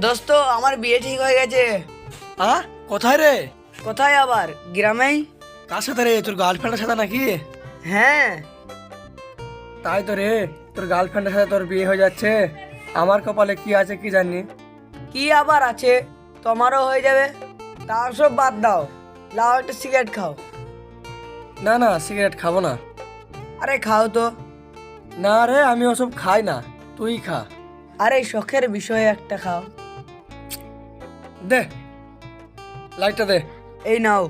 দোস্ত আমার বিয়ে ঠিক হয়ে গেছে। আ? কোথায় রে? কোথায় আবার? গ্রামেই? কার সাথে রে? তোর গার্লফ্রেন্ডের সাথে নাকি? হ্যাঁ। তাই তো রে তোর গার্লফ্রেন্ডের সাথে তোর বিয়ে হয়ে যাচ্ছে। আমার কপালে কি আছে কি জানি। কি আবার আছে? তোমারও হয়ে যাবে। তাও সব বাদ দাও। লাও একটা সিগারেট খাও। না না সিগারেট খাব না। আরে খাও তো। না রে আমি ওসব খাই না। তুই খা। আরে শখের বিষয়ে একটা খাও। দে লাইটটা দে। এই নাও।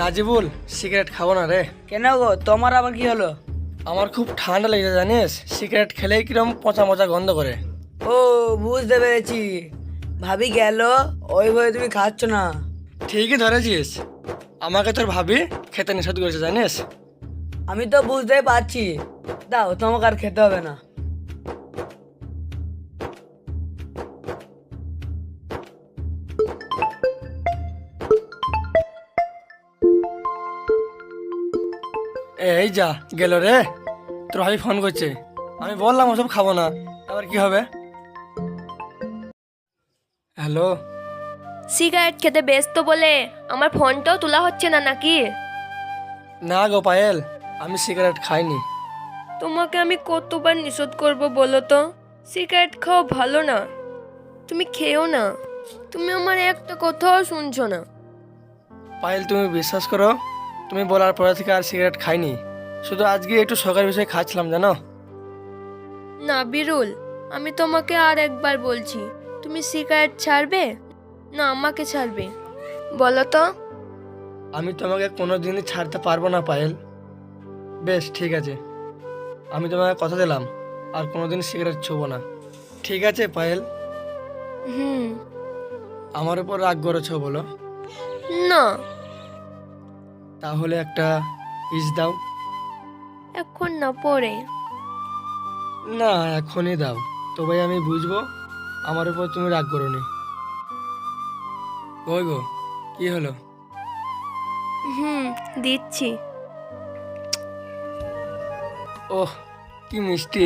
নাজিবুল সিগারেট খাব না রে। কেন গো তোমার আবার কি হলো? আমার খুব ঠান্ডা লেগেছে জানিস? সিগারেট খেলেই কিরম পচা মচা গন্ধ করে। ও বুঝতে পেরেছি। ভাবি গেল ওই ভয়ে তুমি খাচ্ছ না। ঠিকই ধরেছিস। আমাকে তোর ভাবি খেতে নিষেধ করেছে জানিস? আমি তো বুঝতেই পারছি। দাও তোমাকে আর খেতে হবে না। এই যা গেল রে। তোর ভাবি ফোন করছে। আমি বললাম ওসব খাব না। আবার কি হবে? হ্যালো? সিগারেট খেতে ব্যস্ত বলে আমার ফোনটাও তোলা হচ্ছে না নাকি? না গো পায়েল আমি সিগারেট খাইনি। তোমাকে আমি কতবার নিষেধ করব বলো তো? সিগারেট খাওয়া ভালো না। তুমি খেও না। তুমি আমার একটা কথাও শুনছো না। পায়েল তুমি বিশ্বাস করো তুমি বলার পরে থেকে আর সিগারেট খাইনি। শুধু আজকে একটু সকাল বিষয়ে খাচ্ছিলাম জানো? না বিরুল আমি তোমাকে আর একবার বলছি তুমি সিগারেট ছাড়বে? না আমাকে ছাড়বে। বলো তো। আমি তোমাকে কোনো দিনই ছাড়তে পারব না পায়েল। বেশ ঠিক আছে। আমি তোমাকে কথা দিলাম আর কোনোদিন সিগারেট ছোবো না। ঠিক আছে পায়েল? হুম। আমার উপর রাগ করেছ বলো। না। তাহলে একটা ইস দাও। এখন না পরে। না এখনই দাও। তবে আমি বুঝব আমার উপর তুমি রাগ করোনি। কই গো কি হলো? হুম দিচ্ছি। ওহ কি মিষ্টি।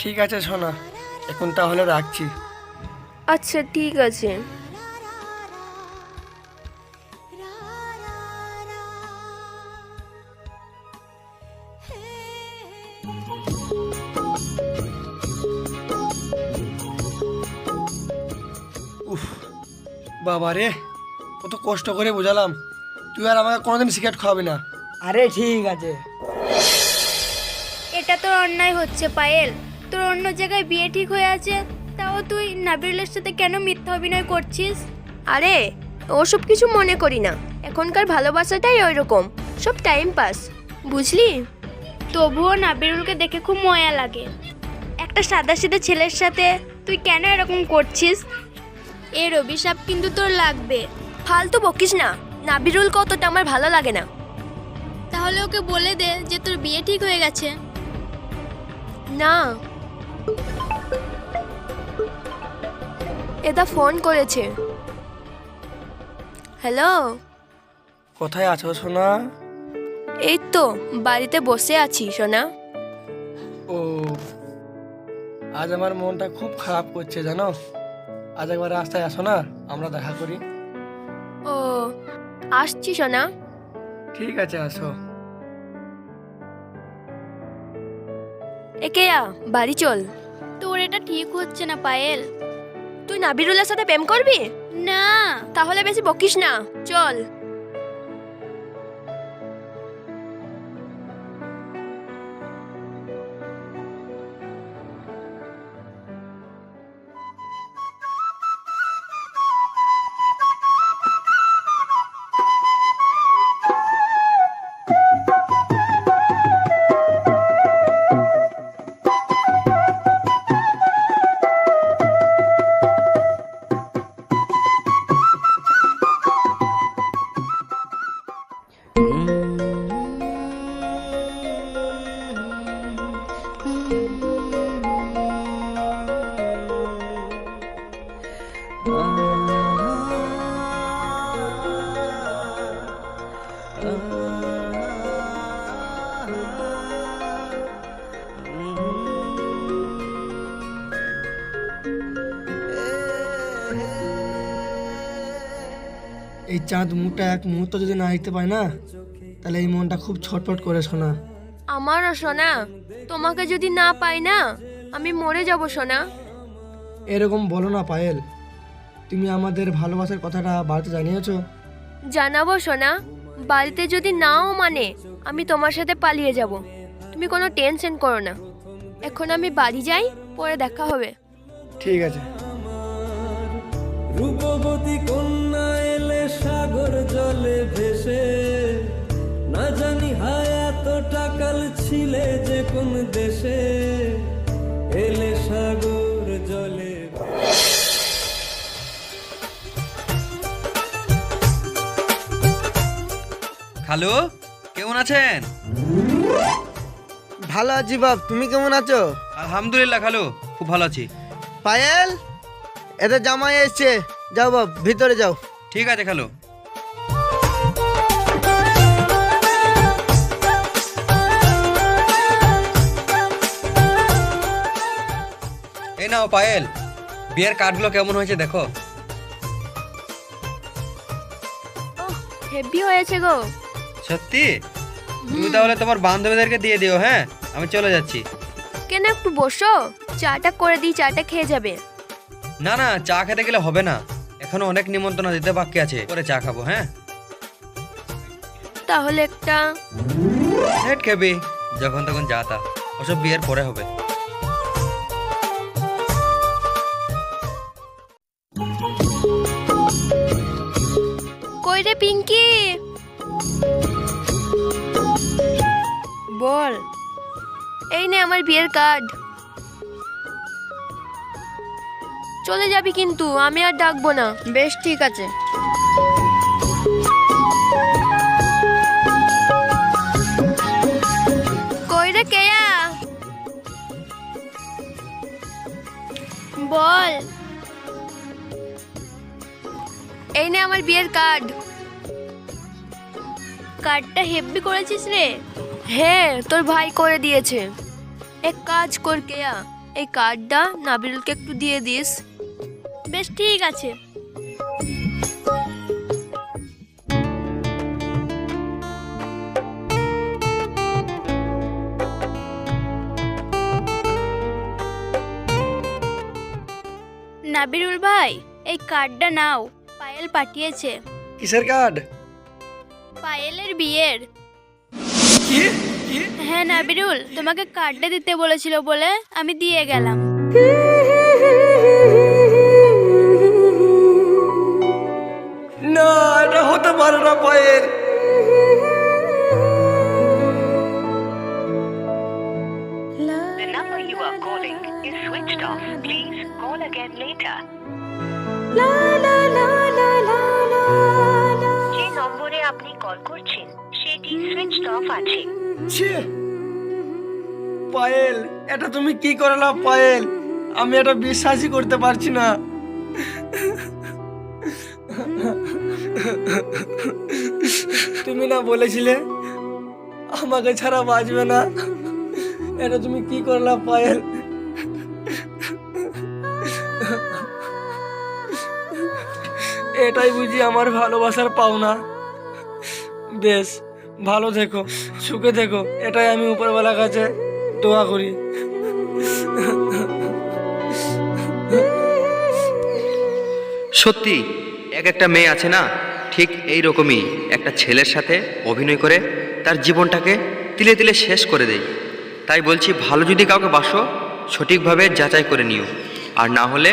ঠিক আছে সোনা এখন তাহলে রাখছি। আচ্ছা ঠিক আছে। বাবা রে কত কষ্ট করে বোঝালাম। তুই আর আমাকে কোনোদিন সিগারেট খাওয়াবি না। আরে ঠিক আছে। এটা তোর অন্যায় হচ্ছে পায়েল। তোর অন্য জায়গায় বিয়ে ঠিক হয়ে আছে তাও তুই নাবিরুলের সাথে কেন মিথ্যা অভিনয় করছিস? আরে ওসব কিছু মনে করি না। এখনকার ভালোবাসাটাই ওই রকম সব টাইম পাস বুঝলি? তবুও নাবিরুলকে দেখে খুব ময়া লাগে। একটা সাদা সিধে ছেলের সাথে তুই কেন এরকম করছিস? এর অভিশাপ কিন্তু তোর লাগবে। ফালতু বকিস না। নাবিরুল কতটা আমার ভালো লাগে না। তাহলে ওকে বলে দে যে তোর বিয়ে ঠিক হয়ে গেছে। না। এদা ফোন করেছে। হ্যালো? কোথায় আছো সোনা? এই তো বাড়িতে বসে আছি সোনা। ও আজ আমার মনটা খুব খারাপ করছে জানো? আজ একবার রাস্তায় আসো না আমরা দেখা করি। ও আসছি সোনা। ঠিক আছে আসো। একেয়া বাড়ি চল। তোর এটা ঠিক হচ্ছে না পায়েল। তুই নাবিরুলের সাথে প্রেম করবি? না। তাহলে বেশি বকিস না। চল। এই চাঁদ মুখটা এক মুহূর্ত যদি না দেখতে পায় না তাহলে এই মনটা খুব ছটফট করে শোনা আমারও সোনা। তোমাকে যদি না পাই না আমি মরে যাব সোনা। এরকম বলো না পায়েল। তুমি আমাদের ভালোবাসার কথাটা বাড়িতে জানিয়েছো। জানাব সোনা। বাড়িতে যদি নাও মানে আমি তোমার সাথে পালিয়ে যাব। তুমি কোনো টেনশন করো না। এখন আমি বাড়ি যাই পরে দেখা হবে। ঠিক আছে। রূপবতী কন্যা এলে সাগর জলে ভেসে। না জানি হায় এত টাকাল ছিলে যে কোন দেশে। এলে সাগর জলে খালু কেমন আছেন? ভালো আছি বাপ তুমি কেমন আছো? আলহামদুলিল্লাহ খালু খুব ভালো আছি। পায়েল এতে জামাই এসছে। যাও বাপ ভিতরে যাও। ঠিক আছে খালু। এই নাও পায়েল বিয়ের কার্ডগুলো কেমন হয়েছে দেখো। হেভি হয়েছে গো। সত্যি? তুমি তাহলে তোমার বান্ধবীদেরকে দিয়ে দিও হ্যাঁ? আমি চলে যাচ্ছি। কেন একটু বসো চাটা করে দিই চাটা খেয়ে যাবে। না না চা খেতে গেলে হবে না। এখনও অনেক নিমন্ত্রণ দিতে বাকি আছে পরে চা খাব হ্যাঁ? তাহলে একটা হেট খেবি যখন তখন যা তা। ওসব বিয়ের পরে হবে। কই রে পিঙ্কি? বল। এই নে আমার বিয়ের কার্ড। চলে যাবি কিন্তু আমি আর ডাকবো না। বেশ ঠিক আছে। কই রে কেয়া? বল। এই নে আমার বিয়ের কার্ড। কার্ডটা হেভি করেছিস রে? হ্যাঁ তোর ভাই করে দিয়েছে। এক কাজ কর কেয়া এই কার্ডটা নাবিলকে একটু দিয়ে দিস। বেশ ঠিক আছে। নাবিরুল ভাই এই কার্ডটা নাও। পায়েল পাঠিয়েছে। কিসের কার্ড পায়েলের বিয়ের। হ্যাঁ নাবিরুল তোমাকে কার্ডটা দিতে বলেছিল বলে আমি দিয়ে গেলাম। Again later. যে নম্বরে আপনি কল করছেন সেটি সুইচড অফ আছে। পায়েল এটা তুমি কি করলা পায়েল? আমি এটা বিশ্বাসই করতে পারছি না। তুমি না বলেছিলে? আমাকে ছাড়া বাঁচবে না। এটা তুমি কি করলা, পায়েল? এটাই বুঝি আমার ভালোবাসার পাওনা। বেশ, ভালো থেকো, সুখে থেকো। এটাই আমি উপরওয়ালার কাছে দোয়া করি। সত্যি এক একটা মেয়ে আছে না, ঠিক এই রকমই একটা ছেলের সাথে অভিনয় করে তার জীবনটাকে তিলে তিলে শেষ করে দেয়। তাই বলছি, ভালো যদি কাউকে বাসো, সঠিকভাবে যাচাই করে নিও। আর না হলে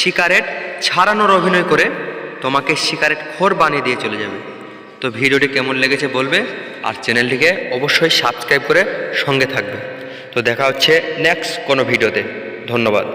সিগারেট ছাড়ানোর অভিনয় করে তোমাকে সিগারেট খোর বানিয়ে দিয়ে চলে যাবে। তো ভিডিওটি কেমন লেগেছে বলবে, আর চ্যানেলটিকে অবশ্যই সাবস্ক্রাইব করে সঙ্গে থাকবে। তো দেখা হচ্ছে নেক্সট কোনো ভিডিওতে। ধন্যবাদ।